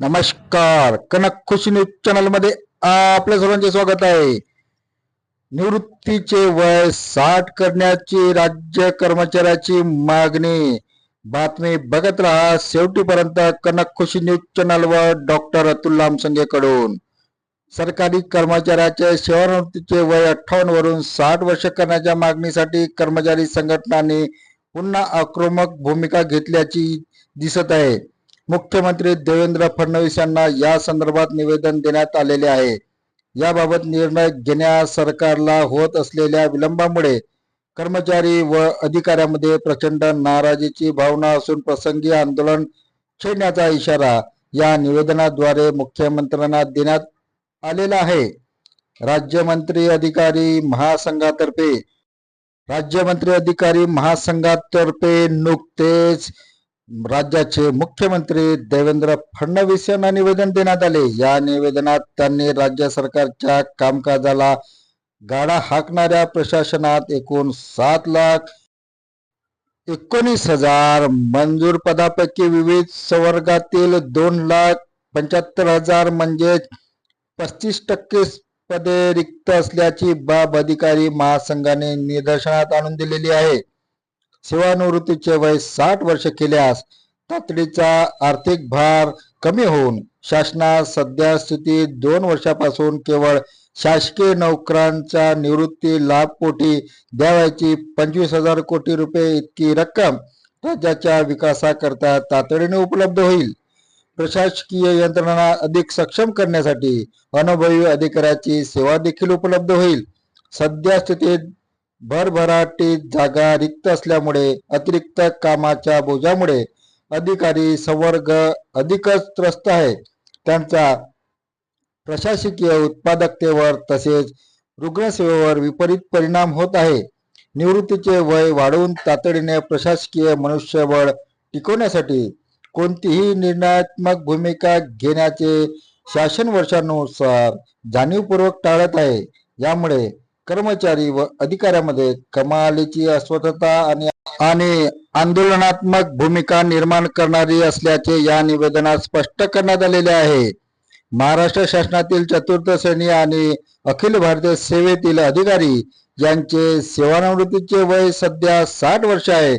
नमस्कार. कनक खुशी न्यूज चॅनलमध्ये आपल्या सर्वांचे स्वागत आहे. निवृत्तीचे वय साठ करण्याची राज्य कर्मचाऱ्याची मागणी. बातमी बघत राहा. शेवटीपर्यंत कनक खुशी न्यूज चॅनल वर डॉक्टर अतुल लामसंगे कडून सरकारी कर्मचाऱ्याचे सेवानिवृत्तीचे वय अठ्ठावन्न वरून साठ वर्ष करण्याच्या मागणीसाठी कर्मचारी संघटनांनी पुन्हा आक्रमक भूमिका घेतल्याची दिसत आहे. मुख्यमंत्री देवेंद्र फडणवीस यांना या संदर्भात निवेदन देण्यात आलेले आहे. याबाबत निर्णय घेण्यास सरकारला होत असलेल्या विलंबामुळे कर्मचारी व अधिकाऱ्यांमध्ये प्रचंड नाराजीची भावना असून प्रसंगी आंदोलन छेडण्याचा इशारा या निवेदनाद्वारे मुख्यमंत्र्यांना देण्यात आलेला आहे. राज्यमंत्री अधिकारी महासंघातर्फे राज्यमंत्री अधिकारी महासंघातर्फे नुकतेच राज्याचे मुख्यमंत्री देवेंद्र फडणवीस यांना निवेदन देण्यात आले. या निवेदनात त्यांनी राज्य सरकारच्या कामकाजाला गाडा हाकणाऱ्या प्रशासनात एकूण सात लाख एकोणीस हजार मंजूर पदापैकी विविध संवर्गातील दोन लाख पंच्याहत्तर हजार म्हणजे पस्तीस टक्के पदे रिक्त असल्याची बाब अधिकारी महासंघाने निदर्शनात आणून दिलेली आहे. सेवानिवृत्तीचे वय साठ वर्ष केल्यास तातडीचा आर्थिक भार कमी होऊन शासनास सध्या स्थितीत दोन वर्षापासून केवळ शासकीय नोकरांच्या निवृत्ती लाभ पोटी द्यावयाची पंचवीस हजार कोटी रुपये इतकी रक्कम राज्याच्या विकासाकरता तातडीने उपलब्ध होईल. प्रशासकीय यंत्रणा अधिक सक्षम करण्यासाठी अनुभवी अधिकाऱ्याची सेवा देखील उपलब्ध होईल. सध्या स्थितीत भरभराटीत जागा रिक्त असल्यामुळे अतिरिक्त कामाच्या बोजामुळे अधिकारी संवर्ग अधिकच त्रस्त आहे त्यांचा प्रशासकीय उत्पादकतेवर तसेच रुग्णसेवेवर विपरीत परिणाम होत आहे. निवृत्तीचे वय वाढवून तातडीने प्रशासकीय मनुष्यबळ टिकवण्यासाठी कोणतीही निर्णयात्मक भूमिका घेण्याचे शासन वर्षानुसार जाणीवपूर्वक टाळत आहे. यामुळे कर्मचारी व अधिकाऱ्यांमध्ये कमालीची अस्वस्थता आणि आणि आंदोलनात्मक भूमिका निर्माण करणारी असल्याचे या निवेदनात स्पष्ट करण्यात आलेले आहे. महाराष्ट्र शासनातील चतुर्थ श्रेणी आणि अखिल भारतीय सेवेतील अधिकारी यांचे सेवानिवृत्तीचे वय सध्या साठ वर्ष आहे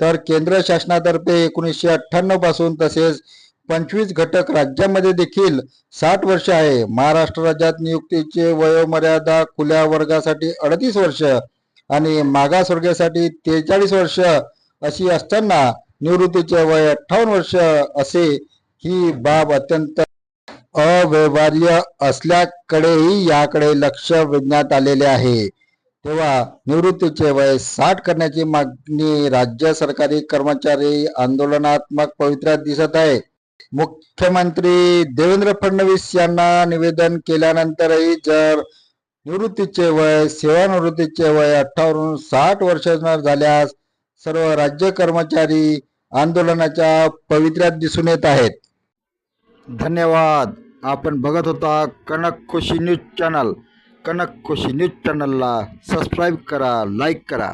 तर केंद्र शासनातर्फे एकोणीसशे अठ्ठ्याण्णवपासून तसेच पंचवीस घटक राज्यामध्ये देखील साठ वर्ष आहे. महाराष्ट्र राज्यात नियुक्तीचे वयोमर्यादा खुल्या वर्गासाठी अडतीस वर्ष आणि मागासवर्गासाठी त्रेचाळीस वर्ष अशी असताना निवृत्तीचे वय अठ्ठावन्न वर्ष असे ही बाब अत्यंत अव्यवहार्य असल्याकडेही याकडे लक्ष वेधण्यात आलेले आहे. तेव्हा निवृत्तीचे वय साठ करण्याची मागणी राज्य सरकारी कर्मचारी आंदोलनात्मक पवित्र्यात दिसत आहे. मुख्यमंत्री देवेंद्र फडणवीस यांना निवेदन केल्यानंतरही जर निवृत्तीचे वय सेवानिवृत्तीचे वय अठ्ठावरून साठ वर्ष झाल्यास सर्व राज्य कर्मचारी आंदोलनाच्या पवित्र्यात दिसून येत आहेत. धन्यवाद. आपण बघत होता Kanak Khushi news channel. Kanak Khushi news चॅनलला सबस्क्राईब करा लाईक करा.